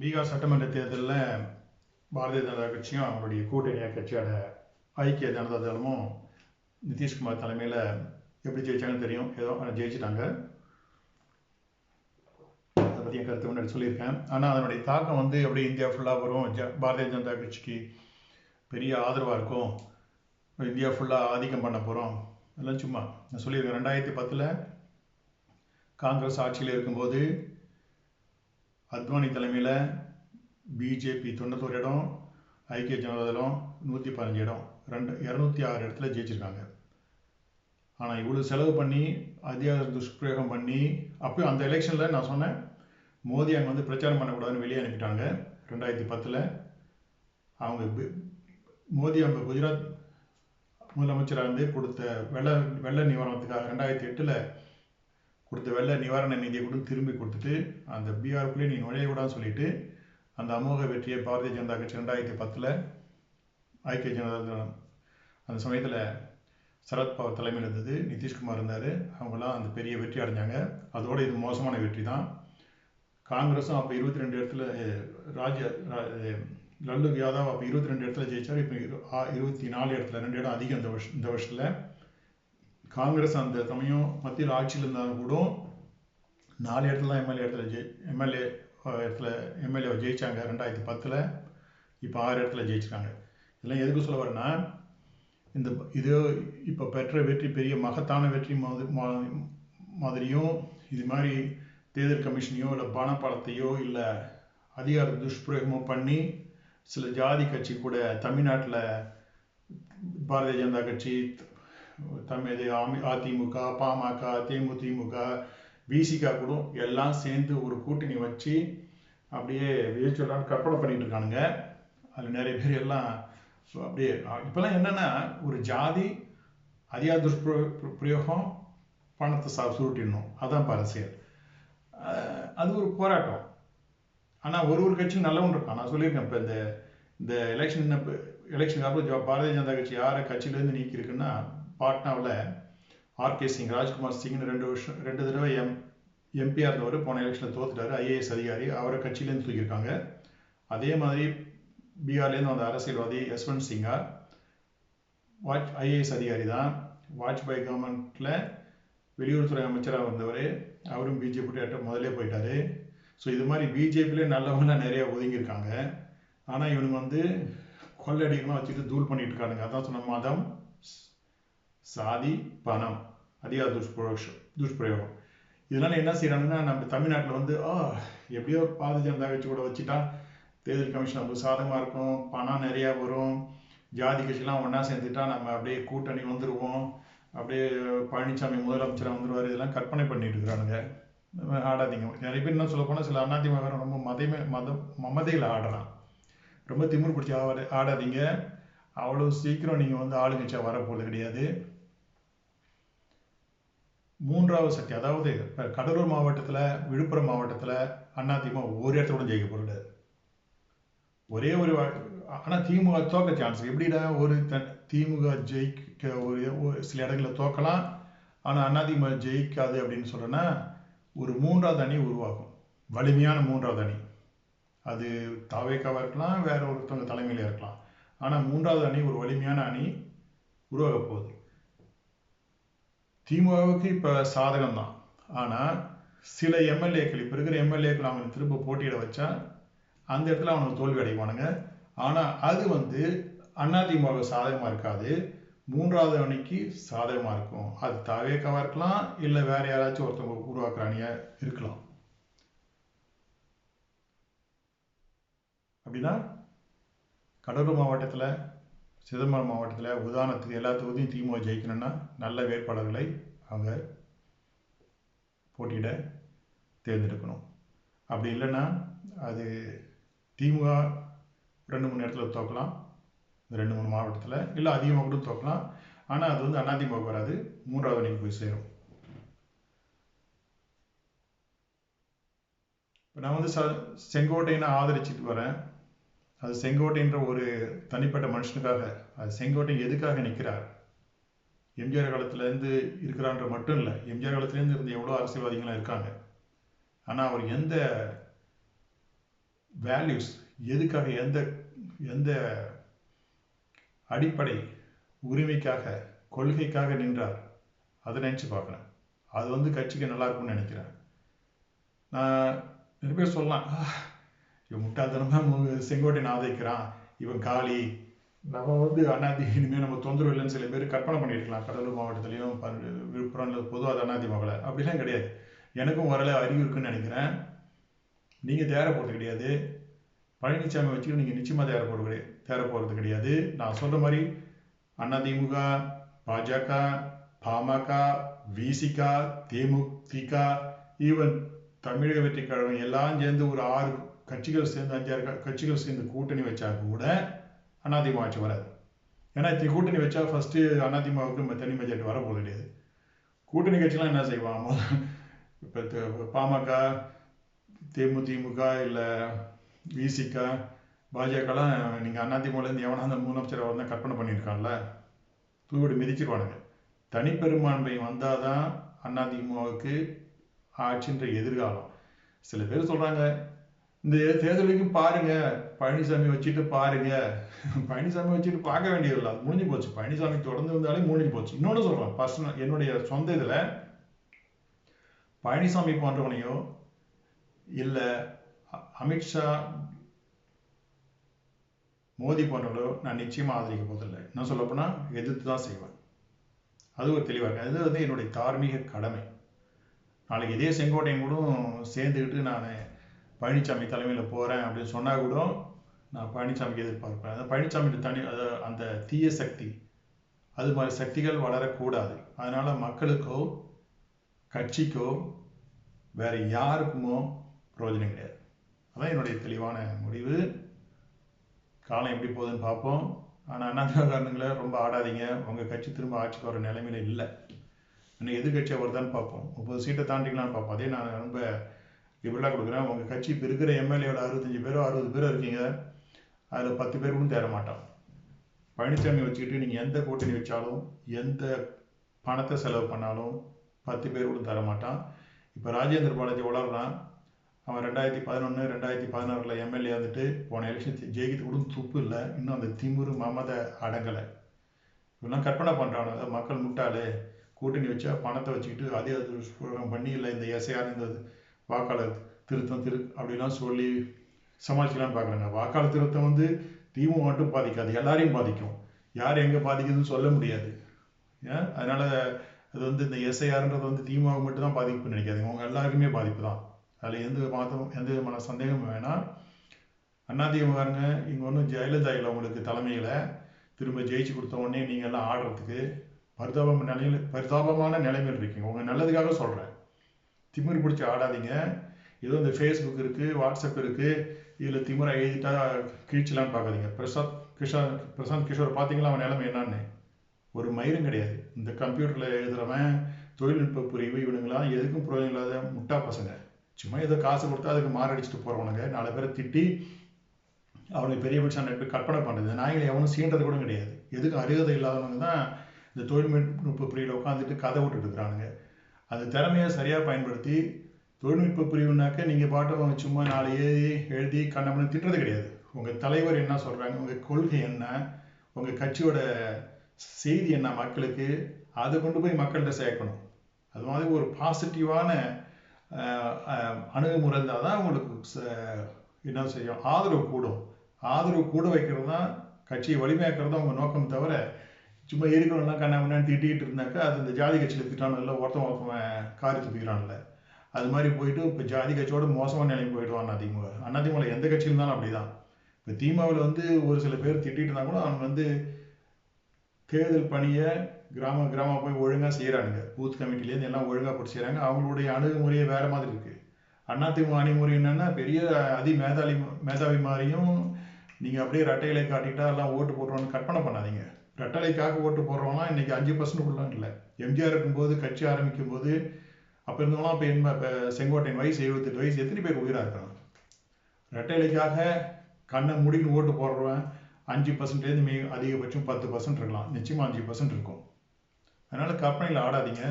பீகார் சட்டமன்ற தேர்தலில் பாரதிய ஜனதா கட்சியும் அவருடைய கூட்டணி கட்சியோட ஐக்கிய ஜனதா தளமும் நிதிஷ்குமார் தலைமையில் எப்படி ஜெயிச்சாங்கன்னு தெரியும். ஏதோ ஜெயிச்சிட்டாங்க. அதை பற்றி என் கருத்து முன்னாடி சொல்லியிருக்கேன். ஆனால் அதனுடைய தாக்கம் வந்து எப்படி இந்தியா ஃபுல்லாக வரும்? ஜ பாரதிய ஜனதா கட்சிக்கு பெரிய ஆதரவாக இருக்கும்? இந்தியா ஃபுல்லாக ஆதிக்கம் பண்ண போகிறோம் எல்லாம் சும்மா. நான் சொல்லியிருக்கேன். ரெண்டாயிரத்தி பத்தில் காங்கிரஸ் ஆட்சியில் இருக்கும்போது அத்வானி தலைமையில் பிஜேபி தொண்ணூத்தோரு இடம் ஐக்கிய ஜனதாதளம் நூற்றி பதினஞ்சு இடம். ரெண்டு இரநூத்தி ஆறு இடத்துல ஜெயிச்சிருக்காங்க. ஆனால் இவ்வளோ செலவு பண்ணி அதிகார துஷ்பிரயோகம் பண்ணி அப்போ அந்த எலெக்ஷனில் நான் சொன்னேன் மோடி அங்கே வந்து பிரச்சாரம் பண்ணக்கூடாதுன்னு வெளியே அனுப்பிட்டாங்க ரெண்டாயிரத்தி பத்தில். அவங்க மோடி அவங்க குஜராத் முதலமைச்சராக இருந்து கொடுத்த வெள்ள வெள்ள நிவாரணத்துக்காக ரெண்டாயிரத்தி எட்டில் கொடுத்த வெள்ள நிவாரண நிதியை கூட திரும்பி கொடுத்துட்டு அந்த பீகாருக்குள்ளே நீ நுழையக்கூடாதுன்னு சொல்லிட்டு அந்த அமோக வெற்றியை பாரதிய ஜனதா கட்சி ரெண்டாயிரத்தி பத்தில் ஐக்கிய ஜனதா அந்த சமயத்தில் சரத்பவர் தலைமையில் இருந்தது நிதிஷ்குமார் இருந்தார். அவங்களாம் அந்த பெரிய வெற்றி அடைஞ்சாங்க. அதோட இது மோசமான வெற்றி தான். காங்கிரஸும் அப்போ இருபத்தி ரெண்டு இடத்துல ராஜ்ய ராஜ ரா- லல்லு யாதவ் அப்போ இருபத்தி ரெண்டு இடத்துல ஜெயிச்சார். இப்போ இரு- இருபத்தி நாலு இடத்துல ரெண்டு இடம் அதிகம் இந்த வருஷம் இந்த வருஷத்தில். காங்கிரஸ் அந்த சமயம் மத்தியில் ஆட்சியில் இருந்தாலும் கூட நாலு இடத்துல தான் எம்எல்ஏ இடத்துல ஜெய் எம்எல்ஏ இடத்துல எம்எல்ஏ ஜெயிச்சாங்க ரெண்டாயிரத்தி பத்தில். இப்போ ஆறு இடத்துல ஜெயிச்சிருக்காங்க. இதெல்லாம் எதுக்கு சொல்ல வரேன்னா இந்த இது இப்போ பெற்ற வெற்றி பெரிய மகத்தான வெற்றி மா- மாதிரியும் இது மாதிரி தேர்தல் கமிஷனையோ இல்லை பணப்படத்தையோ இல்லை அதிகார துஷ்பிரயோகமோ பண்ணி சில ஜாதி கட்சி கூட தமிழ்நாட்டில் பாரதிய ஜனதா கட்சி தமிழ் அதிமுக பாமக தேமுதிமுக விசிகா கூட எல்லாம் சேர்ந்து ஒரு கூட்டணி வச்சு அப்படியே விஜய்ச்சொல்லான்னு கற்பனை பண்ணிட்டு இருக்கானுங்க. அதில் நிறைய பேர் எல்லாம் அப்படியே இப்போல்லாம் என்னென்னா ஒரு ஜாதி அதிகார துஷ்பிர பிரயோகம் பணத்தை சா சுருட்டிடணும். அதான் இப்ப அரசியல். அது ஒரு போராட்டம். ஆனால் ஒரு ஒரு கட்சியும் நல்லவன் இருக்கான். நான் சொல்லியிருக்கேன் இப்போ இந்த இந்த எலெக்ஷன் இப்போ எலெக்ஷனுக்கு அப்புறம் பாரதிய ஜனதா கட்சி யாரை கட்சியிலேருந்து நீக்கியிருக்குன்னா பாட்னாவில் ஆர்கே சிங் ராஜ்குமார் சிங்னு ரெண்டு வருஷம் ரெண்டு தடவை எம் எம்பியாக இருந்தவர் போன எலெக்ஷனில் தோத்துட்டார் ஐஏஎஸ் அதிகாரி. அவரை கட்சியிலேருந்து தூக்கியிருக்காங்க. அதே மாதிரி பீகார்லேருந்து வந்த அரசியல்வாதி யஸ்வந்த் சிங்கா வாஜ் ஐஏஎஸ் அதிகாரி தான். வாஜ்பாய் கவர்மெண்ட்டில் வெளியுறவுத்துறை அமைச்சராக வந்தவர் அவரும் பிஜேபி முதலே போயிட்டார். ஸோ இது மாதிரி பிஜேபியிலே நல்லவங்களாம் நிறையா ஒதுங்கியிருக்காங்க. ஆனால் இவனுங்க வந்து கொள்ளடிக்கமாக வச்சுட்டு தூள் பண்ணிட்டு இருக்கானுங்க. அதான் சொன்ன மதம். சாதி பணம் அதிகார துஷ்பிரயோஷம் துஷ்பிரயோகம். இதனால என்ன செய்யறாங்கன்னா நம்ம தமிழ்நாட்டில் வந்து ஆ எப்படியோ பாரதிய ஜனதா கட்சி கூட வச்சுட்டா தேர்தல் கமிஷன் நமக்கு சாதகமாக இருக்கும் பணம் நிறையா வரும் ஜாதி கட்சிலாம் ஒன்றா சேர்ந்துட்டா நம்ம அப்படியே கூட்டணி வந்துடுவோம் அப்படியே பழனிசாமி முதலமைச்சராக வந்துடுவார் இதெல்லாம் கற்பனை பண்ணிட்டு இருக்கிறானுங்க. ஆடாதீங்க. நிறைய பேர் என்ன சொல்ல போனால் சில அதிமுக ரொம்ப மதமே மதம் மமதையில் ஆடுறான். ரொம்ப திமிரு பிடிச்சி ஆட ஆடாதீங்க. அவ்வளோ சீக்கிரம் நீங்கள் வந்து ஆளுங்கட்சியாக வரப்போகிறது கிடையாது. மூன்றாவது சக்தி அதாவது இப்போ கடலூர் மாவட்டத்தில் விழுப்புரம் மாவட்டத்தில் அதிமுக ஒரு இடத்துல கூட ஜெயிக்க போகிறது ஒரே ஒரு ஆனால் திமுக தோக்க சான்ஸ் எப்படிடா ஒரு தன் திமுக ஜெயிக்க ஒரு ஒரு சில இடங்களில் தோக்கலாம் ஆனால் அதிமுக ஜெயிக்காது அப்படின்னு சொல்கிறேன்னா ஒரு மூன்றாவது அணி உருவாகும். வலிமையான மூன்றாவது அணி. அது தாவேக்காவாக இருக்கலாம் வேற ஒருத்தவங்க தலைமையில் இருக்கலாம். ஆனால் மூன்றாவது அணி ஒரு வலிமையான அணி உருவாக போகுது. திமுகவுக்கு இப்போ சாதகம் தான் ஆனால் சில எம்எல்ஏக்கள் இப்போ இருக்கிற எம்எல்ஏக்கள் அவங்களை திரும்ப போட்டியிட வச்சா அந்த இடத்துல அவனுக்கு தோல்வி அடைவானுங்க. ஆனால் அது வந்து அதிமுக சாதகமாக இருக்காது. மூன்றாவது அணிக்கு சாதகமாக இருக்கும். அது தாவேக்காவாக இருக்கலாம் இல்லை வேற யாராச்சும் ஒருத்தவங்க உருவாக்குற அணியாக இருக்கலாம். அப்படின்னா கடலூர் மாவட்டத்தில் சிதம்பரம் மாவட்டத்தில் உதாரணத்துக்கு எல்லா தொகுதியும் திமுக ஜெயிக்கணும்னா நல்ல வேட்பாளர்களை அவங்க போட்டியிட தேர்ந்தெடுக்கணும். அப்படி இல்லைன்னா அது திமுக ரெண்டு மூணு இடத்துல தோக்கலாம். ரெண்டு மூணு மாவட்டத்தில் இல்லை அதிகமாக கூட தோக்கலாம். ஆனால் அது வந்து அதிமுக வராது மூன்றாவது அணிக்கு போய் சேரும். இப்போ நான் வந்து ச செங்கோட்டையினை ஆதரிச்சிட்டு வரேன். அது செங்கோட்டைன்ற ஒரு தனிப்பட்ட மனுஷனுக்காக அது செங்கோட்டை எதுக்காக நிற்கிறார்? எம்ஜிஆர் காலத்துலேருந்து இருக்கிறான்ற மட்டும் இல்லை எம்ஜிஆர் காலத்துலேருந்து இருந்த எவ்வளோ அரசியல்வாதிகள்லாம் இருக்காங்க. ஆனால் அவர் எந்த வேல்யூஸ் எதுக்காக எந்த எந்த அடிப்படை உரிமைக்காக கொள்கைக்காக நின்றார் அதை நினச்சி பார்க்கணும். அது வந்து கட்சிக்கு நல்லா இருக்கும்னு நினைக்கிறேன். நான் நிறைய பேர் சொல்லலாம் இவன் முட்டாள்தனமாக செங்கோட்டையன் ஆதரிக்கிறான். இவன் காளி நம்ம வந்து அண்ணாதி இனிமேல் நம்ம தொந்தரவு இல்லைன்னு சில பேர் கற்பனை பண்ணியிருக்கலாம். கடலூர் மாவட்டத்துலேயும் விழுப்புரம் இல்லை பொதுவாக அதிமுகவில் அப்படிலாம் கிடையாது. எனக்கும் ஓரளவு அறிவு இருக்குன்னு நினைக்கிறேன். நீங்கள் தேர போகிறது கிடையாது. பழனிசாமி வச்சுக்கிட்டு நீங்கள் நிச்சயமாக தேர போகிறது கிடையாது தேர போகிறது கிடையாது. நான் சொல்கிற மாதிரி அதிமுக பாஜக பாமக விசிக தேமுதிக ஈவன் தமிழக வெற்றி கழகம் எல்லாம் சேர்ந்து ஒரு ஆறு கட்சிகள் சேர்ந்து அஞ்சாறு கட்சிகள் சேர்ந்து கூட்டணி வச்சா கூட அண்ணாதிமுக ஆட்சி வராது. ஏன்னா இத்தனை கூட்டணி வச்சா ஃபர்ஸ்ட் அதிமுகவுக்கு தனி மெஜாரிட்டி வர போகிறது கிடையாது. கூட்டணி கட்சிலாம் என்ன செய்வான் இப்போ பாமக தேமுதிமுக இல்லை விசிக பாஜகலாம் நீங்கள் அதிமுகலேருந்து எவனா அந்த முதலமைச்சர் வந்து கற்பனை பண்ணியிருக்கான்ல. தூவிடு மிதிச்சிருவானுங்க. தனிப்பெரும்பான்மை வந்தால் தான் அதிமுகவுக்கு ஆட்சின்ற எதிர்காலம். சில பேர் சொல்கிறாங்க இந்த தேர்தலுக்கும் பாருங்க. பழனிசாமி வச்சுட்டு பாருங்க. பழனிசாமி வச்சுட்டு பார்க்க வேண்டியதில்லை. அது முடிஞ்சு போச்சு. பழனிசாமி தொடர்ந்து இருந்தாலே முடிஞ்சு போச்சு. இன்னொன்று சொல்கிறேன் பர்சனல் என்னுடைய சொந்த இதில் பழனிசாமி போன்றவனையோ இல்லை அமித்ஷா மோடி போன்றவர்களோ நான் நிச்சயமாக ஆதரிக்க போதில்லை என்ன சொல்லப்போனால் எதிர்த்து தான் செய்வேன். அது ஒரு தெளிவாக இருக்கு. அது வந்து என்னுடைய தார்மீக கடமை. நாளைக்கு இதே செங்கோட்டையும் கூட சேர்ந்துக்கிட்டு நான் பழனிசாமி தலைமையில் போகிறேன் அப்படின்னு சொன்னால் கூட நான் பழனிசாமிக்கு எதிர்பார்ப்பேன். அந்த பழனிசாமி தனி அது அந்த தீய சக்தி அது மாதிரி சக்திகள் வளரக்கூடாது. அதனால் மக்களுக்கோ கட்சிக்கோ வேற யாருக்குமோ பிரயோஜனம் கிடையாது. அதான் என்னுடைய தெளிவான முடிவு. காலம் எப்படி போகுதுன்னு பார்ப்போம். ஆனால் அண்ணாதிகாரனுங்களை ரொம்ப ஆடாதீங்க. உங்கள் கட்சி திரும்ப ஆட்சிக்கு வர நிலைமையில இல்லை. இன்னும் எதிர்கட்சியாக வருதான்னு பார்ப்போம். முப்பது சீட்டை தாண்டிக்கலாம்னு பார்ப்போம். அதே நான் ரொம்ப இப்படிலாம் கொடுக்குறேன். உங்கள் கட்சி இப்போ இருக்கிற எம்எல்ஏவோட அறுபத்தஞ்சு பேரோ அறுபது பேரோ இருக்கீங்க. அதில் பத்து பேர் கூட தேர மாட்டான் பழனிசாமி வச்சுக்கிட்டு நீங்கள் எந்த கூட்டணி வச்சாலும் எந்த பணத்தை செலவு பண்ணாலும் பத்து பேர் கூட தர மாட்டான். இப்போ ராஜேந்திர பாலாஜி வளர்றான் அவன் ரெண்டாயிரத்தி பதினொன்று ரெண்டாயிரத்தி பதினாறில் எம்எல்ஏ வந்துட்டு போன எலெக்ஷன் ஜெயிக்கிறது கூட துப்பு இல்லை. இன்னும் அந்த திமுரு மமத அடங்கலை. இவெல்லாம் கற்பனை பண்ணுறானு அதாவது மக்கள் முட்டாளே. கூட்டணி வச்சா பணத்தை வச்சுக்கிட்டு அதே துஷ்பிரயோகம் பண்ணி இல்லை இந்த எஸ்ஐஆர் இந்த வாக்காளர் திருத்தம் திரு அப்படிலாம் சொல்லி சமாளிக்கலாம்னு பார்க்குறாங்க. வாக்காளர் திருத்தம் வந்து திமுக மட்டும் பாதிக்காது எல்லாரையும் பாதிக்கும். யார் எங்கே பாதிக்குதுன்னு சொல்ல முடியாது. ஏன் அதனால் அது வந்து இந்த எஸ்ஐஆர்ன்றது வந்து திமுக மட்டும் தான் பாதிப்புன்னு நினைக்காதீங்க. அவங்க எல்லாருக்குமே பாதிப்பு தான். அதில் எந்த மாற்றம் எந்த விதமான சந்தேகமும் வேணாம் அதிமுகங்க இங்கே ஒன்றும் ஜெயலலிதா இல்லை உங்களுக்கு தலைமையில். திரும்ப ஜெயிச்சு கொடுத்த உடனே நீங்கள் எல்லாம் ஆடுறதுக்கு பரிதாபம் நிலையில் பரிதாபமான நிலைமையில் இருக்கீங்க. உங்கள் நல்லதுக்காக சொல்கிறேன் திமிர் பிடிச்சி ஆடாதீங்க. ஏதோ இந்த ஃபேஸ்புக் இருக்குது வாட்ஸ்அப் இருக்குது இதில் திமிரை எழுதிட்டா கீழ்ச்சலான்னு பார்க்காதீங்க. பிரசாத் கிஷோர் பிரசாந்த் கிஷோர் பார்த்தீங்களா? அவன் நிலைமை என்னான்னு? ஒரு மயிரும் கிடையாது. இந்த கம்ப்யூட்டரில் எழுதுகிறவன் தொழில்நுட்ப புரிவு இவனுங்களாம் எதுக்கும் புரோஜனம் இல்லாத முட்டா பசங்க. சும்மா ஏதோ காசு கொடுத்தா அதுக்கு மாரடிச்சுட்டு போகிறவனுங்க நாலு பேரை திட்டி அவனுக்கு பெரிய மனுஷன் நட்பு கற்பனை பண்ணுறது நாய்களை எவனும் சீன்றது கூட கிடையாது. எதுக்கும் அருகதை இல்லாதவனுங்க தான் இந்த தொழில்நுட்ப பிரிவில் உட்காந்துட்டு கதை விட்டுட்டு இருக்கிறானுங்க. அந்த திறமையை சரியாக பயன்படுத்தி தொழில்நுட்ப பிரிவுனாக்க நீங்கள் பாட்டு சும்மா நாலு எழுதி எழுதி கண்ணமனு திட்டுறது கிடையாது. உங்கள் தலைவர் என்ன சொல்கிறாங்க உங்கள் கொள்கை என்ன? உங்கள் கட்சியோட செய்தி என்ன மக்களுக்கு? அதை கொண்டு போய் மக்கள்கிட்ட சேர்க்கணும். அது மாதிரி ஒரு பாசிட்டிவான அணுகுமுறை இருந்தால் தான் உங்களுக்கு என்ன செய்யும்? ஆதரவு கூடும். ஆதரவு கூட வைக்கிறது தான் கட்சியை வலிமையாக்குறது தான் உங்கள் நோக்கம் தவிர சும்மா இருக்கணும்னா கண்ணா முன்னாடி திட்டிகிட்டு இருந்தாக்கா அது இந்த ஜாதி கட்சியில் திட்டானு இல்லை ஒருத்தன் ஒருத்தவன் காரி துப்பிக்கிறான்ல. அது மாதிரி போயிட்டு இப்போ ஜாதி கட்சியோட மோசமான நிலைமை போயிடுவான் அதிமுக. அதிமுக எந்த கட்சியில் இருந்தாலும் அப்படி தான் இப்போ திமுகவில் வந்து ஒரு சில பேர் திட்டிகிட்டு இருந்தால் கூட அவங்க வந்து தேர்தல் பணியை கிராம கிராமம் போய் ஒழுங்காக செய்கிறானுங்க பூத் கமிட்டிலேருந்து எல்லாம் ஒழுங்காக போட்டு செய்கிறாங்க அவங்களுடைய அணுகுமுறையே வேறு மாதிரி இருக்குது அதிமுக அணுகுமுறை என்னென்னா பெரிய அதி மேதாளி மேதாவி மாதிரியும் நீங்கள் அப்படியே ரெட்டையிலை காட்டிட்டா எல்லாம் ஓட்டு போடுறோன்னு கற்பனை பண்ணாதீங்க. ரெட்டலைக்காக ஓட்டு போடுறோம்னா இன்றைக்கி அஞ்சு பர்சன்ட் இல்லை. எம்ஜிஆர் இருக்கும்போது கட்சி ஆரம்பிக்கும் போது அப்போ இருந்தவங்களாம் இப்போ என்ன இப்போ செங்கோட்டையன் வயசு எழுபத்தெட்டு வயசு எத்தனை பேர் உயிராக இருக்கிறான் ரெட்டைலைக்காக கண்ணை முடிக்கணும் ஓட்டு போடுறவன் அஞ்சு பர்சன்ட்லேருந்து மிக அதிகபட்சம் பத்து பர்சன்ட் இருக்கலாம். நிச்சயமாக அஞ்சு பர்சன்ட் இருக்கும். அதனால் கற்பனையில் ஆடாதீங்க.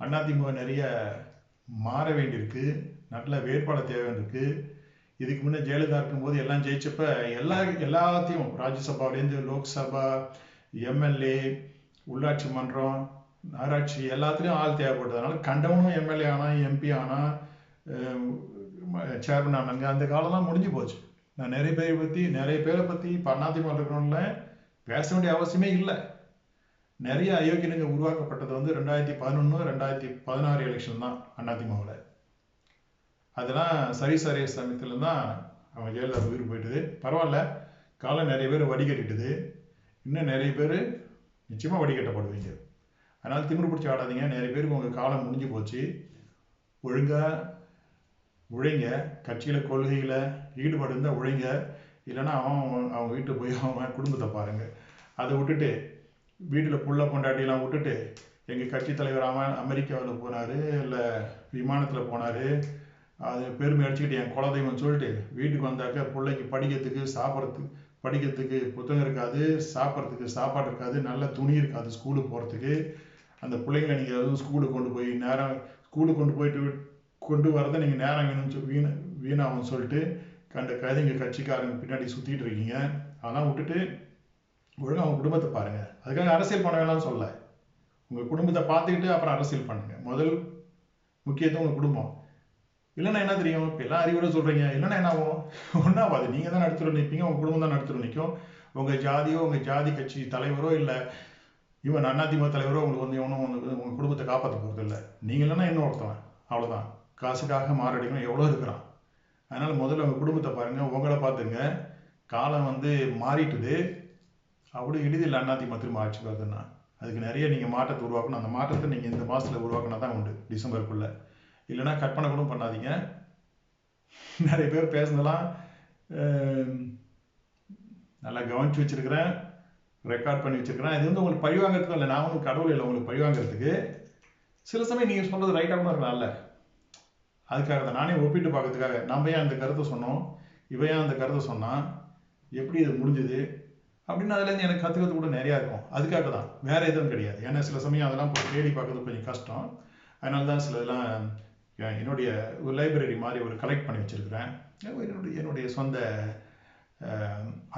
அதிமுக நிறைய மாற வேண்டியிருக்கு. நல்ல வேட்பாளர் தேவை இருக்குது இதுக்கு முன்னே ஜெயலலிதா இருக்கும்போது எல்லாம் ஜெயிச்சப்ப எல்லா எல்லாத்தையும் ராஜ்யசபாவிலேருந்து லோக்சபா எம்எல்ஏ உள்ளாட்சி மன்றம் நகராட்சி எல்லாத்துலேயும் ஆள் தேவைப்படுது. அதனால் கண்டவனும் எம்எல்ஏ ஆனால் எம்பி ஆனால் சேர்மன் ஆனாங்க. அந்த காலம்லாம் முடிஞ்சு போச்சு. நான் நிறைய பேரை பற்றி நிறைய பேரை பற்றி இப்போ இருக்கணும்ல இருக்கிறவங்கள பேச வேண்டிய அவசியமே இல்லை. நிறைய அயோக்கியனுங்க உருவாக்கப்பட்டது வந்து ரெண்டாயிரத்தி பதினொன்று ரெண்டாயிரத்தி பதினாறு எலெக்ஷன் தான் அதிமுகவில் அதெல்லாம் சரி சரிய சமயத்தில் தான் அவன் ஜெயலலிதா உயிர் போயிட்டுது. பரவாயில்ல. காலம் நிறைய பேர் வடிகட்டிட்டுது. இன்னும் நிறைய பேர் நிச்சயமாக வடிகட்டப்படுவீங்க. அதனால் திமிரு பிடிச்சி ஆடாதீங்க. நிறைய பேருக்கு உங்கள் காலம் முடிஞ்சு போச்சு. ஒழுங்காக உழைங்க. கட்சியில் கொள்கையில் ஈடுபாடு இருந்தால் உழைங்க. இல்லைன்னா அவன் அவன் வீட்டுக்கு போய் அவன் குடும்பத்தை பாருங்கள் அதை விட்டுட்டு வீட்டில் புள்ள பொண்டாட்டிலாம் விட்டுட்டு எங்கள் கட்சி தலைவர் அவன் அமெரிக்காவில் போனார் இல்லை விமானத்தில் போனார். அது பெருமை அடிச்சுக்கிட்டு என் குலதெய்வம் சொல்லிட்டு வீட்டுக்கு வந்தாக்க பிள்ளைக்கு படிக்கிறதுக்கு சாப்பிட்றதுக்கு படிக்கிறதுக்கு புத்தகம் இருக்காது சாப்பிட்றதுக்கு சாப்பாடு இருக்காது நல்ல துணி இருக்காது ஸ்கூலுக்கு போகிறதுக்கு அந்த பிள்ளைங்களை நீங்கள் எதுவும் ஸ்கூலுக்கு கொண்டு போய் நேரம் ஸ்கூலுக்கு கொண்டு போயிட்டு கொண்டு வரதை நீங்கள் நேரம் வேணும்னு சொல்லி வீண வீணாகும்னு சொல்லிட்டு கண்ட கதைங்க கட்சிக்காரங்க பின்னாடி சுற்றிட்டு இருக்கீங்க. அதெல்லாம் விட்டுட்டு ஒழுங்காக அவங்க குடும்பத்தை பாருங்கள் அதுக்காக அரசியல் பண்ண வேணாம்னு சொல்ல. உங்கள் குடும்பத்தை பார்த்துக்கிட்டு அப்புறம் அரசியல் பண்ணுங்கள் முதல் முக்கியத்துவம் உங்கள் குடும்பம். இல்லைன்னா என்ன தெரியும்? இப்போ எல்லாம் அறிவுரை சொல்கிறீங்க இல்லைன்னா என்ன ஆகும்? ஒன்றாவாது நீங்கள் தான் நடத்துகிற நிற்பீங்க உங்க குடும்பம் தான் நடத்துகிற நிற்கும் உங்கள் ஜாதியோ உங்கள் ஜாதி கட்சி தலைவரோ இல்லை இவன் அதிமுக தலைவரோ உங்களுக்கு வந்து இவனும் உங்களுக்கு உங்கள் குடும்பத்தை காப்பாற்ற போகிறது இல்லை. நீங்கள் இல்லைன்னா இன்னும் ஒருத்தவன்? அவ்வளோதான் காசுக்காக மாரடிக்கணும். எவ்வளோ இருக்கிறான்? அதனால் முதல்ல உங்கள் குடும்பத்தை பாருங்கள் உங்களை பார்த்துங்க. காலம் வந்து மாறிட்டுது. அப்படி எளிதில் அதிமுக திரும்ப ஆட்சி பார்த்துன்னா அதுக்கு நிறைய நீங்கள் மாற்றத்தை உருவாக்கணும். அந்த மாற்றத்தை நீங்கள் இந்த மாதத்தில் உருவாக்கினா தான் உண்டு டிசம்பருக்குள்ளே. இல்லைன்னா கற்பனை கூட பண்ணாதீங்க. நிறைய பேர் பேசுனதெல்லாம் நல்லா கவனிச்சு வச்சிருக்கிறேன் ரெக்கார்ட் பண்ணி வச்சிருக்கிறேன். இது வந்து உங்களுக்கு பழிவாங்கிறதுக்கு இல்லை நான் ஒன்றும் கடவுள் இல்லை உங்களுக்கு பழிவாங்கிறதுக்கு. சில சமயம் நீங்கள் சொல்கிறது ரைட்டாக கூட இருக்கலாம்ல அதுக்காக தான் நானே ஒப்பிட்டு பார்க்கறதுக்காக. நம்ம ஏன் அந்த கருத்தை சொன்னோம்? இவன் ஏன் அந்த கருத்தை சொன்னான் எப்படி இது முடிஞ்சுது? அப்படின்னு அதுலேருந்து எனக்கு கற்றுக்கிறது கூட நிறையா இருக்கும். அதுக்காக தான். வேறு எதுவும் கிடையாது. ஏன்னா சில சமயம் அதெல்லாம் தேடி பார்க்கறது கொஞ்சம் கஷ்டம். அதனால தான் சில இதெல்லாம் என்னுடைய ஒரு லைப்ரரி மாதிரி ஒரு கலெக்ட் பண்ணி வச்சுருக்கிறேன். என்னுடைய என்னுடைய சொந்த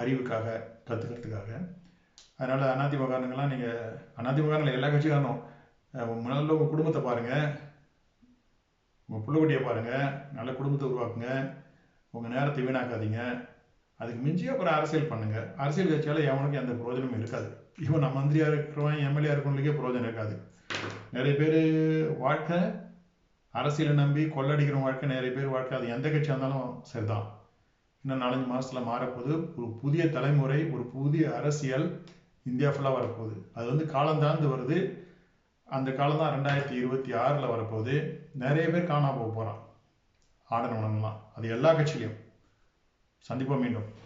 அறிவுக்காக கற்றுக்கிறதுக்காக அதனால் அதிமுககாரங்கெல்லாம் நீங்கள் அதிமுககாரங்களை எல்லா கட்சிக்காரனும் முதல்ல உங்கள் குடும்பத்தை பாருங்கள் உங்கள் பிள்ளைக்குட்டியை பாருங்கள் நல்ல குடும்பத்தை உருவாக்குங்க. உங்கள் நேரத்தை வீணாக்காதீங்க. அதுக்கு மிஞ்சி அப்புறம் அரசியல் பண்ணுங்கள் அரசியல் கட்சியால் எவனுக்கும் எந்த பிரயோஜனமும் இருக்காது. இவன் நான் மந்திரியாக இருக்கிறவன் எம்எல்ஏ இருக்கிறவங்களுக்கே பிரயோஜனம் இருக்காது. நிறைய பேர் வாழ்க்கை அரசியலை நம்பி கொள்ளடிக்கிற வாழ்க்கை நிறைய பேர் வாழ்க்கை அது எந்த கட்சியாக இருந்தாலும் சரிதான். இன்னும் நாலஞ்சு மாதத்தில் மாறப்போகுது. ஒரு புதிய தலைமுறை ஒரு புதிய அரசியல் இந்தியா ஃபுல்லாக வரப்போகுது. அது வந்து காலம் தாழ்ந்து வருது. அந்த காலம் தான் ரெண்டாயிரத்தி இருபத்தி ஆறில் வரப்போகுது. நிறைய பேர் காணாமல் போக போகிறான் ஆடனவனங்களாம் அது எல்லா கட்சியிலையும். சந்திப்போம் மீண்டும்.